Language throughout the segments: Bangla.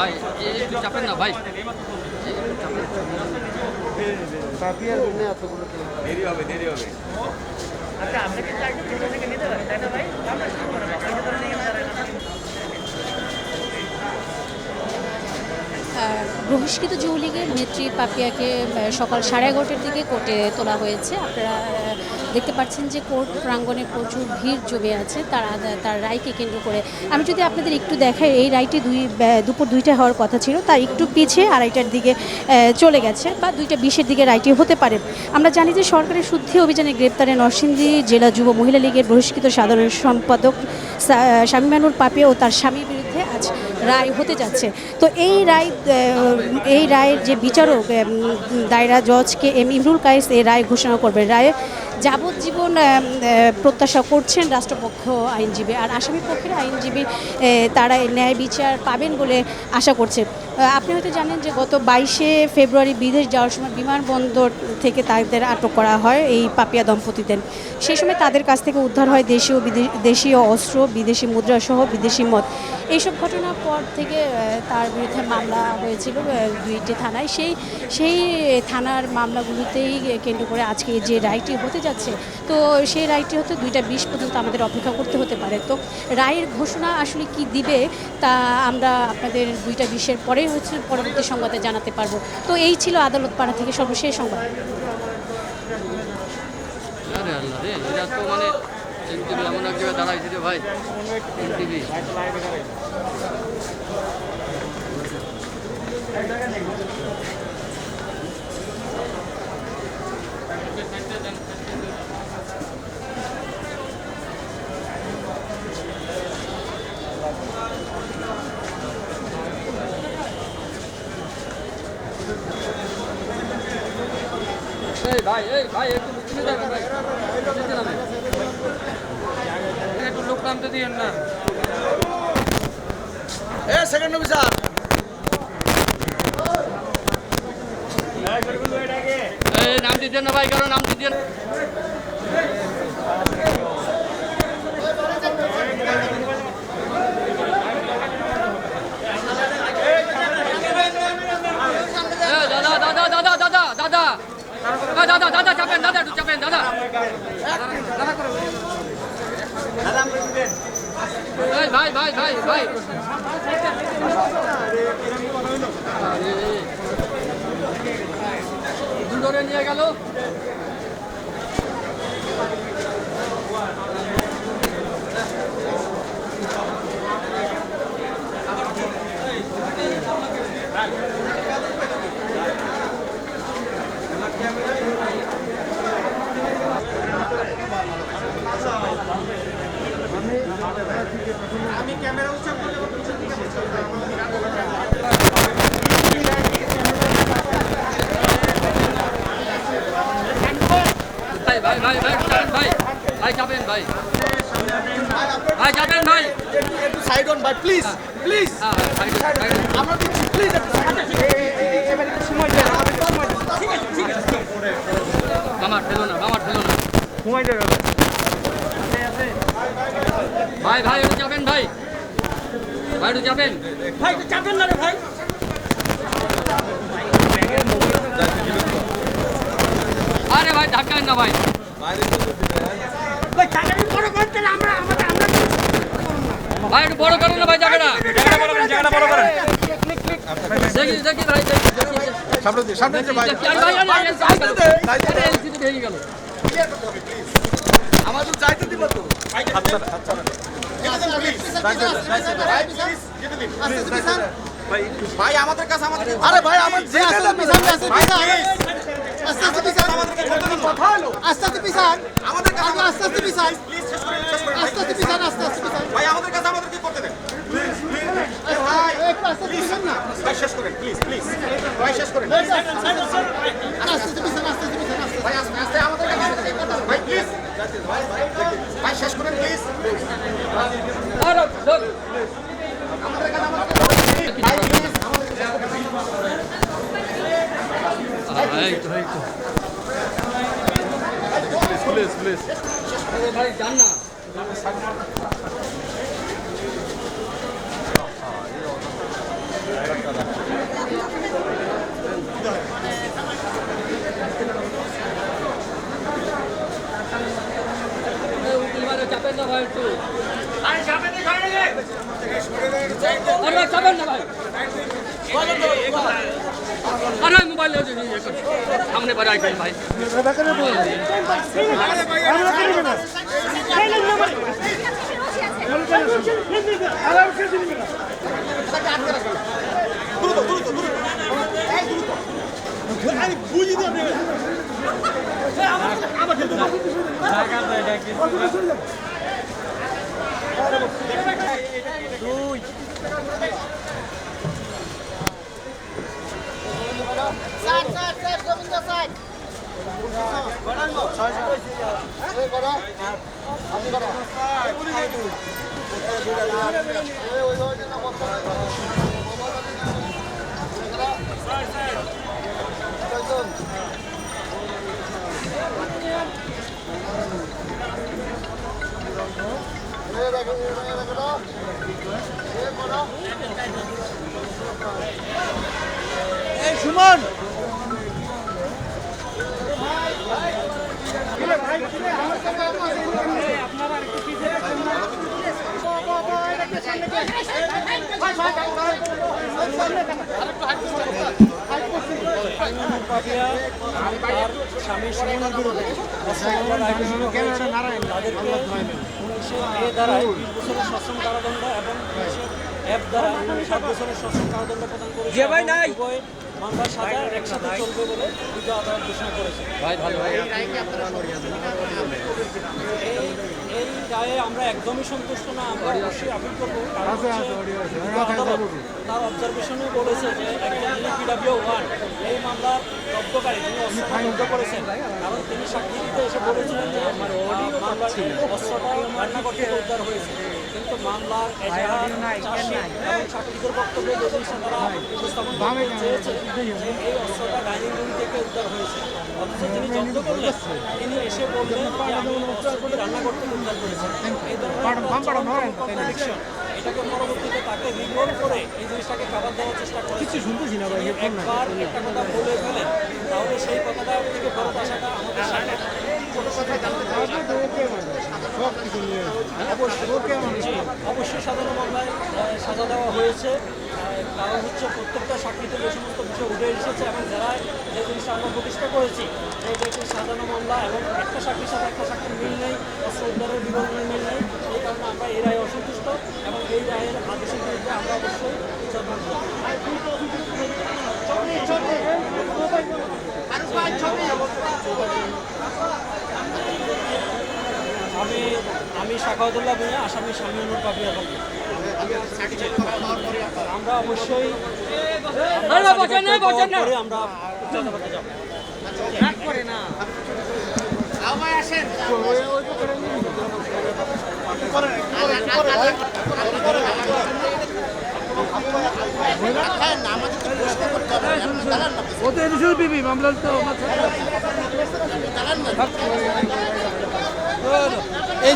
ভাই একটু চাপেন না ভাই। বহিষ্কৃত যুবলীগের নেত্রী পাপিয়াকে সকাল সাড়ে এগারোটার দিকে কোর্টে তোলা হয়েছে। আপনারা দেখতে পাচ্ছেন যে কোর্ট প্রাঙ্গণে প্রচুর ভিড় জমে আছে, তার তার রায়কে কেন্দ্র করে। আমি যদি আপনাদের একটু দেখাই, এই রায়টি দুই দুপুর দুইটা হওয়ার কথা ছিল তার একটু পিছিয়ে আড়াইটার দিকে চলে গেছে বা দুইটা বিশের দিকে রায়টি হতে পারে। আমরা জানি যে সরকারের শুদ্ধি অভিযানে গ্রেপ্তারে নরসিংদী জেলা যুব মহিলা লীগের বহিষ্কৃত সাধারণ সম্পাদক সা- শামীমানুর পাপিয়া ও তার স্বামীর বিরুদ্ধে আজ রায় হতে যাচ্ছে। তো এই রায় এই রায়ের যে বিচারক দায়রা জজকে এম ইমরুল কায়েস এই রায় ঘোষণা করবে রায়ে যাবজ্জীবন প্রত্যাশা করছেন রাষ্ট্রপক্ষ আইনজীবী। আর আসামি পক্ষের আইনজীবী তারা ন্যায় বিচার পাবেন বলে আশা করছে। আপনি হয়তো জানেন যে গত বাইশে ফেব্রুয়ারি বিদেশ যাওয়ার সময় বিমানবন্দর থেকে তাদের আটক করা হয় এই পাপিয়া দম্পতিদের। সেই সময় তাদের কাছ থেকে উদ্ধার হয় দেশীয় দেশীয় অস্ত্র, বিদেশি মুদ্রা সহ বিদেশি মদ। এইসব ঘটনার পর থেকে তার বিরুদ্ধে মামলা হয়েছিল দুইটি থানায়। সেই সেই থানার মামলাগুলোতেই কেন্দ্র করে আজকে যে রায়টি হতে যাচ্ছে তো সেই রায়টি হতে দুইটা বিশ পর্যন্ত আমাদের অপেক্ষা করতে হতে পারে। তো রায়ের ঘোষণা আসলে কি দিবে, তা আমরা আপনাদের দুইটা বিশের পরেই হচ্ছে পরবর্তী সংবাদে জানাতে পারব। তো এই ছিল আদালত পাড়া থেকে সর্বশেষ সংবাদ। ভাই এই ভাই একটু নিচে যাবেন ভাই। নিচে নামেন। একটু লোক নামতে দিয়েন না। এ সেকেন্ড অফিসার এই নাম দিতেন না ভাই কারও নাম দিতেন দাদা দাদা দাদা দাদা দাদা চাপেন, দাদা, একটু চাপেন, দাদা। ভাই ভাই ভাই ভাই ভাই। দুজনে নিয়ে গেল। ভাই প্লিজ প্লিজ আমরা দিচ্ছি প্লিজ ঠিক আছে ঠিক আছে। আমার না আমার না। সময় ভাই ভাই একটু ভাই। ভাই একটু ভাই একটু না রে ভাই। আরে ভাই ঢাকায় না ভাই। ভাই ঢাকা বড় করতে ভাই একটু বড় করেন না ভাই জায়গাটা। জায়গাটা বড় করেন। দেখি দেখি সামনে দিয়ে সামনে দিয়ে ভাই। ভাই যাইতে দিব তো। ভাই আমাদের কাছে আমাদের আরে ভাই আমার যে আস্তে আস্তে পিছান আস্তে আস্তে পিছান কথা হলো আস্তে আস্তে পিছান আমাদের কাছে আস্তে আস্তে পিছান প্লিজ আস্তে আস্তে পিছান আস্তে আস্তে পিছান ভাই আমাদের কাছে আমাদেরকে করতে দেন ভাই একটু আস্তে আস্তে পিছান না ভাই শেষ করেন প্লিজ প্লিজ ভাই শেষ করেন আস্তে আস্তে পিছান আস্তে আস্তে পিছান আস্তে ভাই আস্তে আস্তে আমাদের কাছে ভাই প্লিজ ভাই শেষ করেন প্লিজ আরে ধর এই তো এই তো প্লিজ প্লিজ আরে ভাই জান না এই উকিল ভাই চাপেন না ভাই একটু আরে ভাই চাপেন না ভাই আরে মোবাইল সামনে বাড়ি আইবেন ভাই। স্যার গোবিন্দ স্যার এই করো আপনি করো এই ওই ওই না বন্ধ এই দেখো এই দেখো এই করো এই সুমন এ দ্বারায় বিশ বছরের সশ্রম কারাদণ্ড এবং অ্যাপ দ্বারা সাত বছরের সশ্রম কারাদণ্ড প্রদান করেছে যে ভাই নাই। উভয় মামলার সাজা একসাথে চলবে বলে বিজ্ঞ আদালত ঘোষণা করেছে। ভাই ভালো ভাই এই এই রায়ে আমরা একদমই সন্তুষ্ট না আমরা অবশ্যই আপিল করব। তার অবজারভেশনও বলেছে যে একজন পিডাব্লিউ ওয়ান এই মামলার জব্দকারী তিনি অস্ত্র জব্দ করেছেন কারণ তিনি সাক্ষী দিতে এসে বলেছিলেন যে মামলার অস্ত্রটা রান্নাঘর থেকে উদ্ধার হয়েছে। কিন্তু মামলার সাক্ষীদের বক্তব্যে তারা উপস্থাপন চেয়েছে যে এই অস্ত্রটা ডাইনিং রুম থেকে উদ্ধার হয়েছে অথচ যিনি জব্দ করলেন তিনি এসে বললেন যে আমি অস্ত্রটি রান্নাঘর থেকে উদ্ধার করেছেন এই ধরনের কন্ট্রাডিকশন এটাকে পরবর্তীতে তাকে রিকল করে এই জিনিসটাকে কাবার দেওয়ার চেষ্টা করে কিছু শুনতেছি না ভাই একবার একটা কথা বলে ফেলেন তাহলে সেই কথাটা থেকে ফেরত আসাটা আমাদের সামনে ছোট কথা জানতে জি, অবশ্যই সাধারণ মামলায় সাজা দেওয়া হয়েছে। কারণ হচ্ছে প্রত্যেকটা সাক্ষীতে যে সমস্ত বিষয় উঠে এসেছে এবং যারা যে জিনিসটা আমরা প্রতিষ্ঠা করেছি যে যেটি সাজানো মামলা এবং একটা সাক্ষীর সাথে একটা সাক্ষীর মিল নেই অস্ত্র উদ্ধারের বিবরণের মিল নেই। এই কারণে আমরা এই রায়ে অসন্তুষ্ট এবং এই রায়ের আদেশের বিরুদ্ধে আমরা অবশ্যই করব। আমি আমি শাখাউদ্দুল্লাহ ভূঁইয়া আসামি শামিউনুর পাপিয়া পাবি আমরা অবশ্যই আমরা না, বসেন না, বসেন না।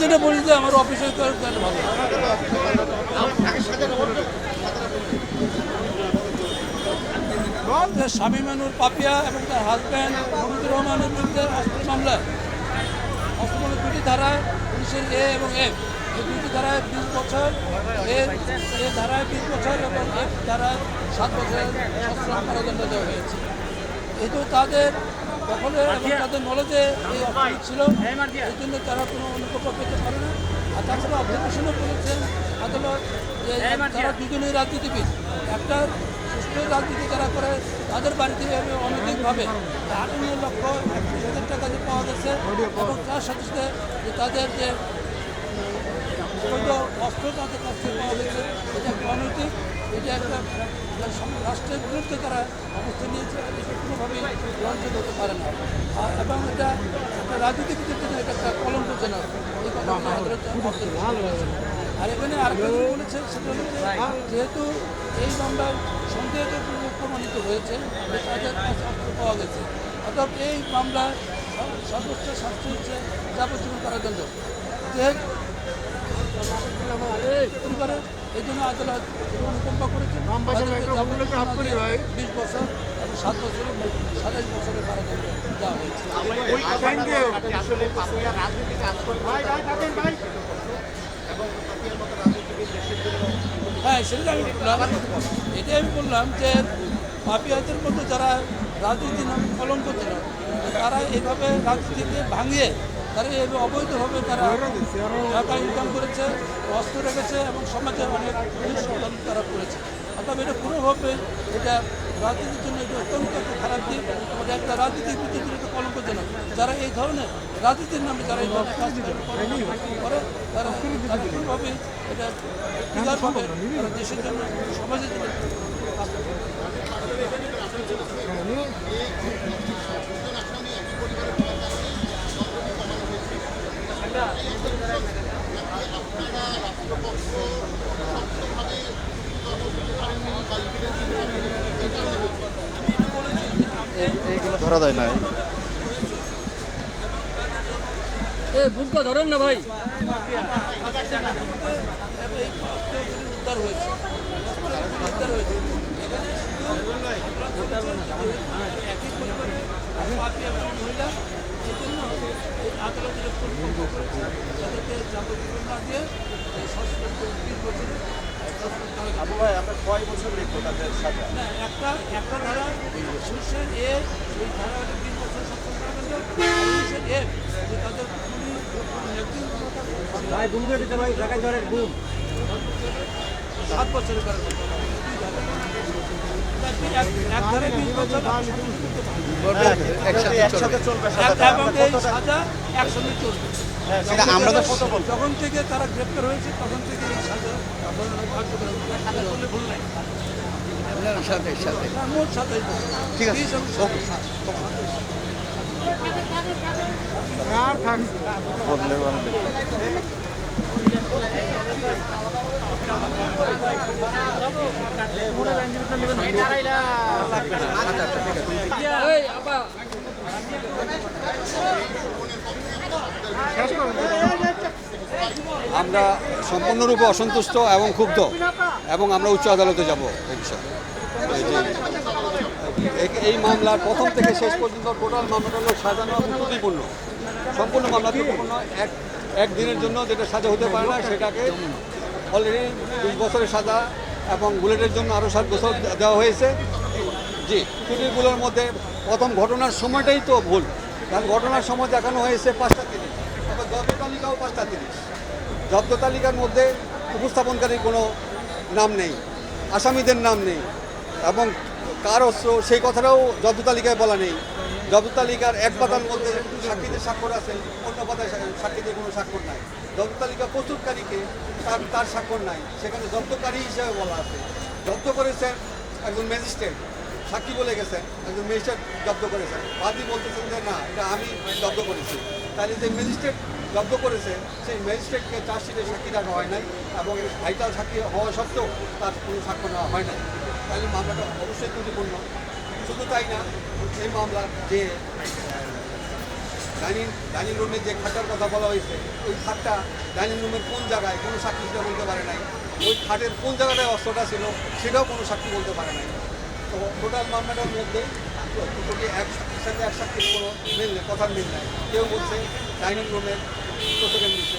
জন্য বলি যে আমার অফিসে ভালো পাপিয়া এবং তার হাজব্যান্ড রহমানের বিরুদ্ধে অস্ত্র মামলা। অস্ত্র দুটি ধারা পুলিশের এ এবং এফ এই দুটি ধারায় বিশ বছর এর এ ধারায় বিশ বছর এবং এক ধারায় সাত বছরের সশ্রম কারাদণ্ড দেওয়া হয়েছে। যেহেতু তাদের দখলে তাদের নলেজে এই অপরাধ ছিল। এই জন্য তারা কোনো অনুকম্প পেতে পারে না। আর তাছাড়া অবজারভেশনও করেছেন আদালত যে তারা দুজনেই রাজনীতিবিদ। একটা সুষ্ঠু রাজনীতি যারা করে তাদের বাড়িতে অনৈতিকভাবে আটান্ন লক্ষ একত্রিশ হাজার টাকা যে পাওয়া গেছে এবং তার সাথে সাথে যে তাদের যে অস্ত্র তাদের কাছ থেকে পাওয়া গেছে এটা অনৈতিক। এটা একটা রাষ্ট্রের বিরুদ্ধে তারা অবস্থান নিয়েছে এটা কোনোভাবেই গ্রহণযোগ্য হতে পারে না। আর এবং এটা একটা রাজনীতিবিদের জন্য এটা একটা কলঙ্কজনক। এই কথা। আর এখানে আরেকটা জিনিস বলেছে সেটা হচ্ছে যেহেতু এই মামলায় সন্দেহযোগ্য প্রমাণিত হয়েছে তাদের পাওয়া গেছে। অর্থাৎ এই সর্ব- সর্বোচ্চ শাস্তি হচ্ছে যাবজ্জীবন কারাদণ্ড। যেহেতু পরিবারের এই জন্য আদালত অনুকম্পা করেছেন তাদেরকে বিশ বছর এবং সাত বছরের সাতাশ বছরের কারাদণ্ড দেওয়া হয়েছে। হ্যাঁ সেটা আমি বললাম। এটাই আমি বললাম যে মাফিয়াদের মতো যারা রাজনীতি নাম কলঙ্ক ছিল তারা এইভাবে রাজনীতিকে ভাঙিয়ে তারা এইভাবে অবৈধভাবে তারা টাকা ইনকাম করেছে, অস্ত্র রেখেছে এবং সমাজে অনেক দুঃসম্মান তারা করেছে। অর্থাৎ এটা কোনোভাবে এটা রাজনীতির জন্য এটা অত্যন্ত একটা খারাপ দিক এটা একটা রাজনীতিবিদদের জন্য একটা কলঙ্কজনক। যারা এই ধরনের রাজনীতির নামে যারা এই ধরনের কাজ করে তারা কোনোভাবে এটা বিধানভাবে দেশের জন্য, সমাজের জন্য কাজ করে। ধরা যায় না এ, বুকটা ধরেন না ভাই উদ্ধার হয়েছে উদ্ধার হয়েছে একই পরিবারের মহিলা জন্য আদালতের তাদেরকে যাবতীয় না দিয়ে একটা একটা ধারা উনিশের এ ওই ধারা তিন বছর সশ্রম কারাদণ্ড আর এ যে তাদের করে দিতে ভাই জায়গায় ধরে বুম। সাত বছরের কারাদণ্ড যখন থেকে তারা গ্রেপ্তার হয়েছে তখন থেকে এই সাজা ভুল নাই। সাথে সাথে ঠিক আছে। ওকে আমরা সম্পূর্ণরূপে অসন্তুষ্ট এবং ক্ষুব্ধ, এবং আমরা উচ্চ আদালতে যাব এই বিষয়ে। এই মামলার প্রথম থেকে শেষ পর্যন্ত টোটাল মামলাটা হলো সাজানো ত্রুটিপূর্ণ সম্পূর্ণ মামলা ত্রুটিপূর্ণ এক একদিনের জন্য যেটা সাজা হতে পারে না, সেটাকে অলরেডি বিশ বছরের সাজা এবং বুলেটের জন্য আরও সাত বছর দেওয়া হয়েছে। জি ত্রুটিগুলোর মধ্যে প্রথম ঘটনার সময়টাই তো ভুল। কারণ ঘটনার সময় দেখানো হয়েছে পাঁচটা তিরিশ। তবে জব্দ তালিকাও পাঁচটা তিরিশ। জব্দ তালিকার মধ্যে উপস্থাপনকারীর কোনো নাম নেই, আসামিদের নাম নেই এবং কার অস্ত্র, সেই কথাটাও জব্দ তালিকায় বলা নেই। জব্দ তালিকার এক পাতার মধ্যে সাক্ষীদের স্বাক্ষর আছে, অন্য পাতায় সাক্ষীদের কোনো স্বাক্ষর নাই। জব্দ তালিকা প্রস্তুতকারীকে তার তার স্বাক্ষর নাই। সেখানে জব্দকারী হিসেবে বলা আছে। জব্দ করেছেন একজন ম্যাজিস্ট্রেট। সাক্ষী বলে গেছেন, একজন ম্যাজিস্ট্রেট জব্দ করেছেন। বাদী বলতেছেন যে, না, এটা আমি জব্দ করেছি। তাহলে যে ম্যাজিস্ট্রেট জব্দ করেছে, সেই ম্যাজিস্ট্রেটকে চার্জশিটে সাক্ষী রাখা হয় নাই এবং ভাইটাল সাক্ষী হওয়া সত্ত্বেও তার কোনো সাক্ষ্য নেওয়া হয় নাই। তাহলে মামলাটা অবশ্যই ত্রুটিপূর্ণ। শুধু তাই না, এই মামলার যে ডাইনিং ডাইনিং রুমের যে খাটটার কথা বলা হয়েছে, ওই খাটটা ডাইনিং রুমের কোন জায়গায় কোনো সাক্ষী সেটা বলতে পারে নাই। ওই খাটের কোন জায়গাটায় অস্ত্রটা ছিল, সেটাও কোনো সাক্ষী বলতে পারে নাই। তো টোটাল মামলাটার মধ্যে টোটালি এক সাক্ষীর সাথে এক সাক্ষীর কোনো মিল নেই, কথার মিল নাই। কেউ বলছে ডাইনিং রুমের তোষকের নিচে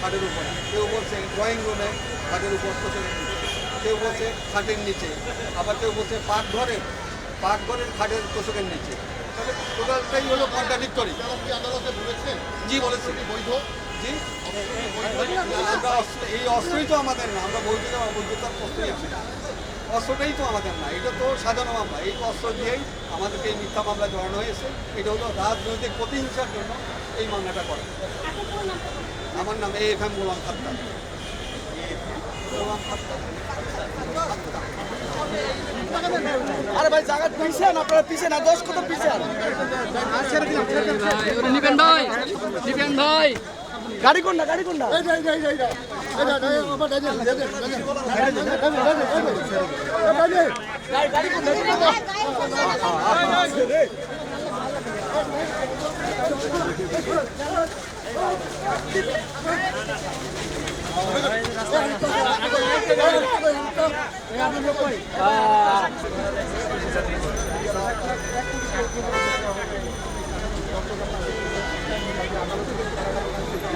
খাটের উপরে। কেউ বলছে ড্রয়িং রুমে খাটের উপর তোষকের নিচে কেউ বলছে খাটের নিচে। আবার কেউ বলছে পাকঘরের পাকঘরের খাটের তোষকের নিচে টোটালটাই হলো কন্ট্রাডিক্টরি? জি বলেছি বৈধ জি? এই অস্ত্রই তো আমাদের না, আমরা বৈধ বৈধতার প্রশ্নই না। অস্ত্রটাই তো আমাদের না, এটা তো সাজানো মামলা। এই অস্ত্র দিয়েই আমাদেরকে এই মিথ্যা মামলা জড়ানো হয়েছে। এটা হলো রাজনৈতিক প্রতিহিংসার জন্য এই মামলাটা করে। আমার নাম এ এফ এম গোলাম খাত্তার গোলাম খাত্তার আরে ভাই জায়গা পিছিয়ে আপনারা পিছিয়ে না দশ কত পিছিয়ে নিবেন ভাই নিবেন ভাই গাড়ি কোনটা গাড়ি কোনটা গাড়ি কোনটা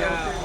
Yeah.